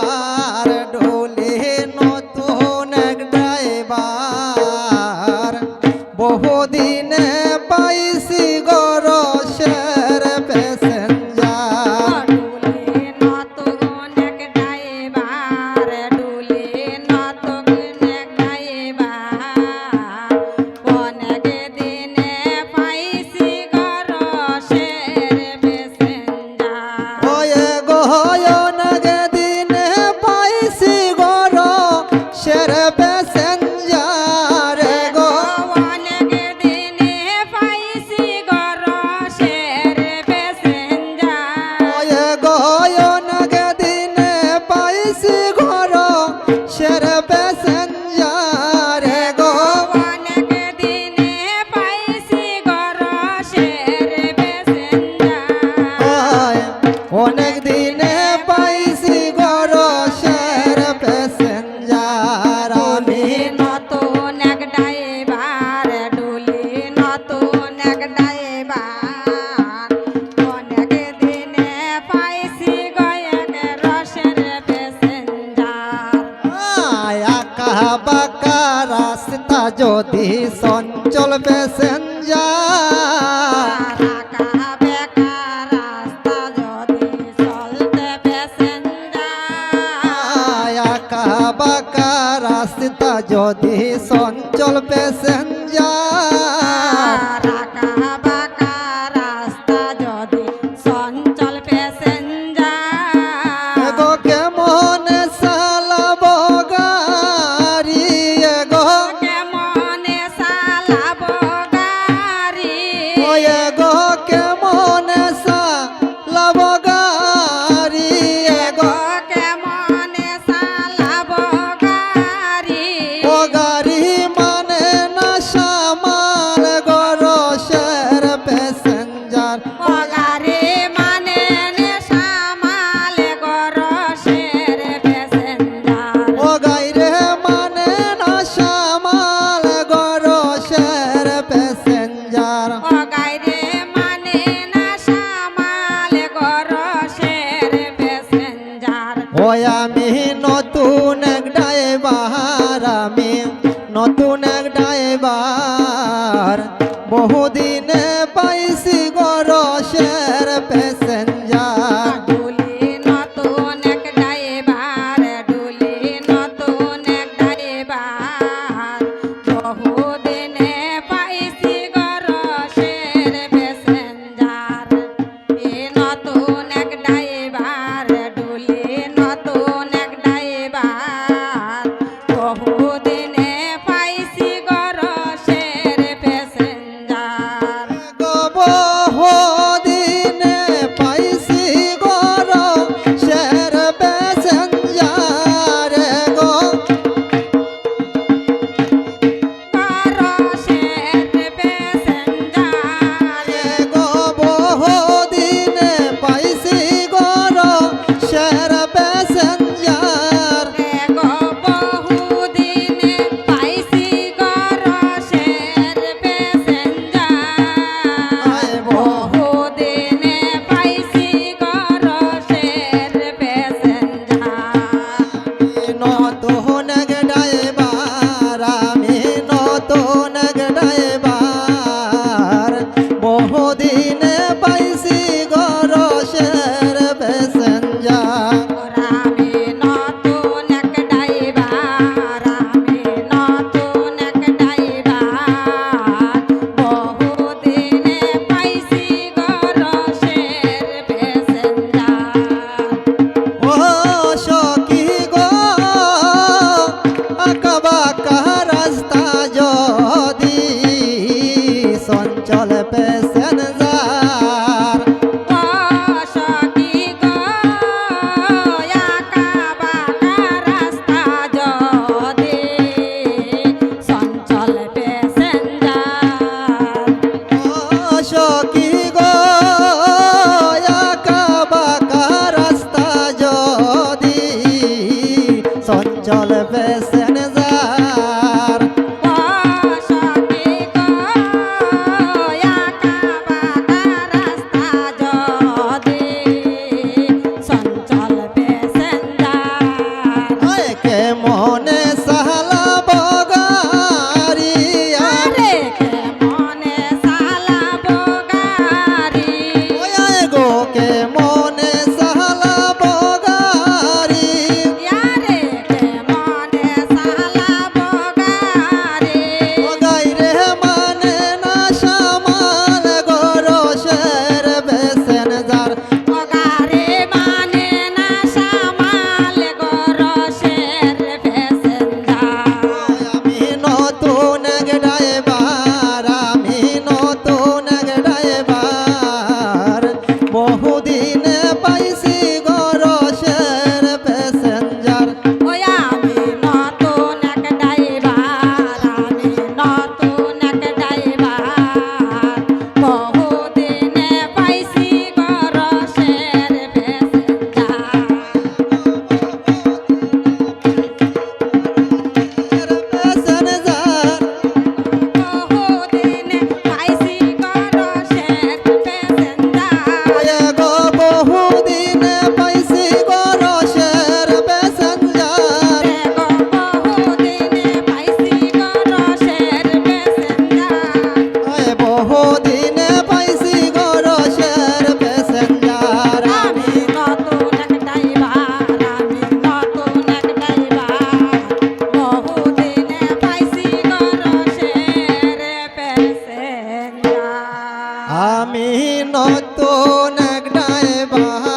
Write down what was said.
বাবা বাঁকা রাস্তা যদি সঞ্চল প্যাসেঞ্জার। বাঁকা রাস্তা যদি সঞ্চল প্যাসেঞ্জার। আমি নতুন ನಗಣ আমি নতুন এক ড্রাইভার